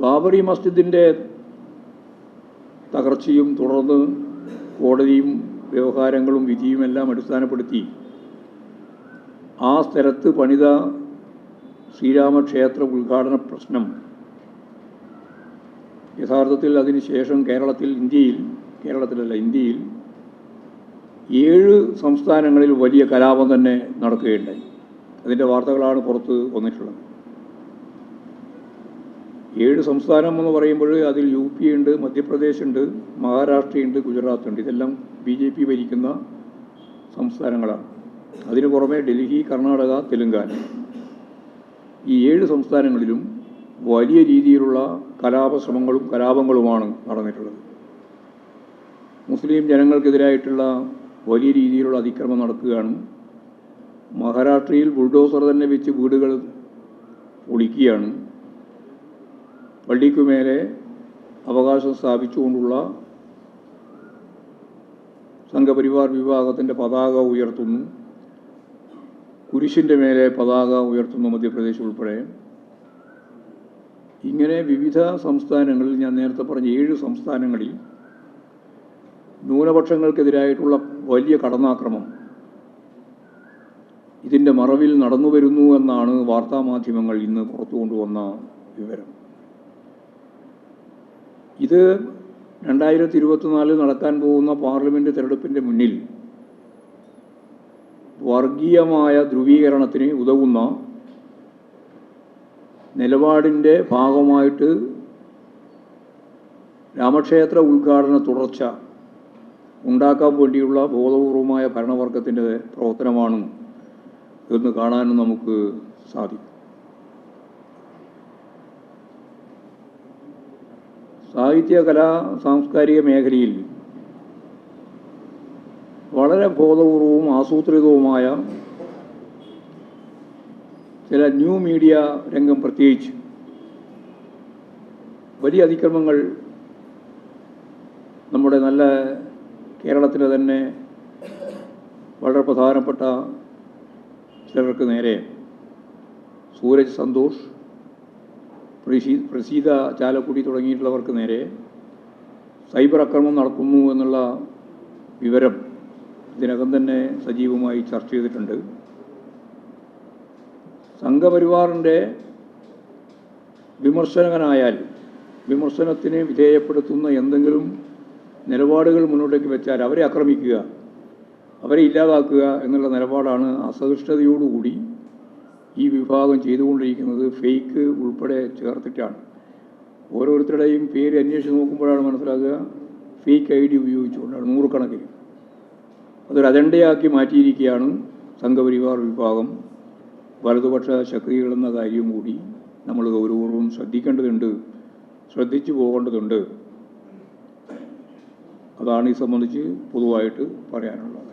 ബാബറി മസ്ജിദിന്റെ തകർച്ചയും തുടർന്ന് കോടതിയും വ്യവഹാരങ്ങളും വിധിയുമെല്ലാം അടിസ്ഥാനപ്പെടുത്തി ആ സ്ഥലത്ത് പണിത ശ്രീരാമക്ഷേത്ര ഉദ്ഘാടന പ്രശ്നം. യഥാർത്ഥത്തിൽ അതിനുശേഷം കേരളത്തിൽ ഇന്ത്യയിൽ കേരളത്തിലല്ല ഇന്ത്യയിൽ ഏഴ് സംസ്ഥാനങ്ങളിൽ വലിയ കലാപം തന്നെ നടക്കുകയുണ്ടായി. അതിന്റെ വാർത്തകളാണ് പുറത്ത് വന്നിട്ടുള്ളത്. ഏഴ് സംസ്ഥാനം എന്ന് പറയുമ്പോൾ അതിൽ യു പി ഉണ്ട് മധ്യപ്രദേശ് ഉണ്ട് മഹാരാഷ്ട്രയുണ്ട് ഗുജറാത്ത് ഉണ്ട്. ഇതെല്ലാം ബി ജെ പി ഭരിക്കുന്ന സംസ്ഥാനങ്ങളാണ്. അതിനു പുറമെ ഡൽഹി കർണാടക തെലുങ്കാന. ഈ ഏഴ് സംസ്ഥാനങ്ങളിലും വലിയ രീതിയിലുള്ള കലാപശ്രമങ്ങളും കലാപങ്ങളുമാണ് നടന്നിട്ടുള്ളത്. മുസ്ലിം ജനങ്ങൾക്കെതിരായിട്ടുള്ള വലിയ രീതിയിലുള്ള അതിക്രമം നടക്കുകയാണ്. മഹാരാഷ്ട്രയിൽ ബുൾഡോസർ തന്നെ വെച്ച് വീടുകൾ പൊളിക്കുകയാണ്. പള്ളിക്കുമേലെ അവകാശം സ്ഥാപിച്ചുകൊണ്ടുള്ള സംഘപരിവാർ വിഭാഗത്തിന്റെ പതാക ഉയർത്തുന്നു. കുരിശിന്റെ മേലെ പതാക ഉയർത്തുന്നു മധ്യപ്രദേശ് ഉൾപ്പെടെ. ഇങ്ങനെ വിവിധ സംസ്ഥാനങ്ങളിൽ ഞാൻ നേരത്തെ പറഞ്ഞ ഏഴ് സംസ്ഥാനങ്ങളിൽ ന്യൂനപക്ഷങ്ങൾക്കെതിരായിട്ടുള്ള വലിയ കടന്നാക്രമം ഇതിന്റെ മറവിൽ നടന്നു വരുന്നു എന്നാണ് വാർത്താമാധ്യമങ്ങൾ ഇന്ന് പുറത്തു കൊണ്ടുവന്ന വിവരം. ഇത് രണ്ടായിരത്തി ഇരുപത്തിനാലിൽ നടക്കാൻ പോകുന്ന പാർലമെന്റ് തിരഞ്ഞെടുപ്പിന്റെ മുന്നിൽ വർഗീയമായ ധ്രുവീകരണത്തിന് ഉതകുന്ന നിലപാടിന്റെ ഭാഗമായിട്ട് രാമക്ഷേത്ര ഉദ്ഘാടന തുടർച്ച ഉണ്ടാക്കാൻ വേണ്ടിയുള്ള ബോധപൂർവമായ ഭരണവർഗത്തിന്റെ പ്രവർത്തനമാണ് എന്ന് കാണാനും നമുക്ക് സാധിക്കും. സാഹിത്യ കലാ സാംസ്കാരിക മേഖലയിൽ വളരെ ബോധപൂർവവും ആസൂത്രിതവുമായ ചില ന്യൂ മീഡിയ രംഗം പ്രത്യേകിച്ച് വലിയ അതിക്രമങ്ങൾ നമ്മുടെ നല്ല കേരളത്തിലെ തന്നെ വളരെ പ്രധാനപ്പെട്ട ചിലർക്ക് നേരെ സൂരജ് സന്തോഷ് പ്രസീ പ്രസീത ചാലക്കുടി തുടങ്ങിയിട്ടുള്ളവർക്ക് നേരെ സൈബർ ആക്രമണം നടക്കുന്നു എന്നുള്ള വിവരം ഇതിനകം തന്നെ സജീവമായി ചർച്ച ചെയ്തിട്ടുണ്ട്. സംഘപരിവാറിന്റെ വിമർശകനായാൽ വിമർശനത്തിന് വിധേയപ്പെടുത്തുന്ന എന്തെങ്കിലും നിലപാടുകൾ മുന്നോട്ടേക്ക് വെച്ചാൽ അവരെ ആക്രമിക്കുക അവരെ ഇല്ലാതാക്കുക എന്നുള്ള നിലപാടാണ് അസഹിഷ്ണുതയോടുകൂടി ഈ വിഭാഗം ചെയ്തുകൊണ്ടിരിക്കുന്നത് ഫേക്ക് ഉൾപ്പെടെ ചേർത്തിട്ടാണ്. ഓരോരുത്തരുടെയും പേര് അന്വേഷിച്ച് നോക്കുമ്പോഴാണ് മനസ്സിലാക്കുക ഫേക്ക് ഐ ഡി ഉപയോഗിച്ചുകൊണ്ടാണ് നൂറുകണക്കിന്. അതൊരു അജണ്ടയാക്കി മാറ്റിയിരിക്കുകയാണ് സംഘപരിവാർ വിഭാഗം. വലതുപക്ഷ ശക്തികളെന്ന കാര്യം കൂടി നമ്മൾ ഗൗരവപൂർവം ശ്രദ്ധിക്കേണ്ടതുണ്ട് ശ്രദ്ധിച്ചു പോകേണ്ടതുണ്ട്. അതാണ് ഈ സംബന്ധിച്ച് പൊതുവായിട്ട് പറയാനുള്ളത്